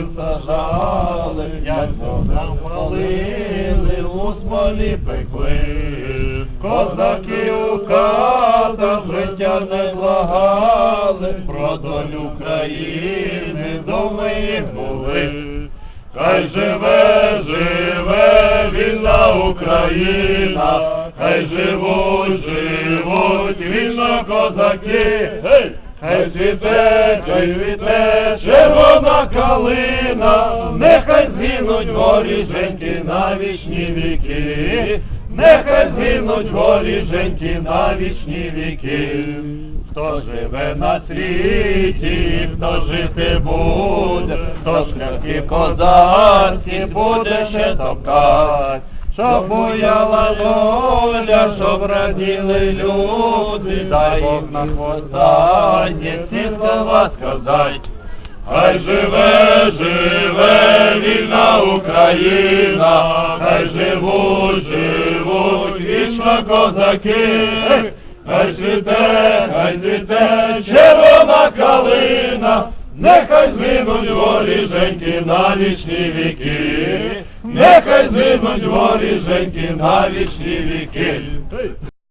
кіл сажали, як нам палили, у смолі пекли, козаки у хатах життя не благали, про долю країни доми їх були. Хай живе, живе вільна Україна, хай живуть, живуть вільно козаки, Гей! Хай цвіте, хай цвіте червона калина, нехай згинуть воріженьки на вічні віки, нехай згинуть воріженьки на вічні віки. Хто живе на світі, хто жити буде, хто шляхи козацькі буде ще топкать. Щоб буяла доля, щоб раділи люди, дай Бог на останнє ці слова сказать. Хай живе, живе вільна Україна, хай живуть, живуть вічно козаки, хай цвіте, хай цвіте червона калина, нехай згинуть воріженьки на вічні віки, нехай згинуть воріженьки на вічні віки.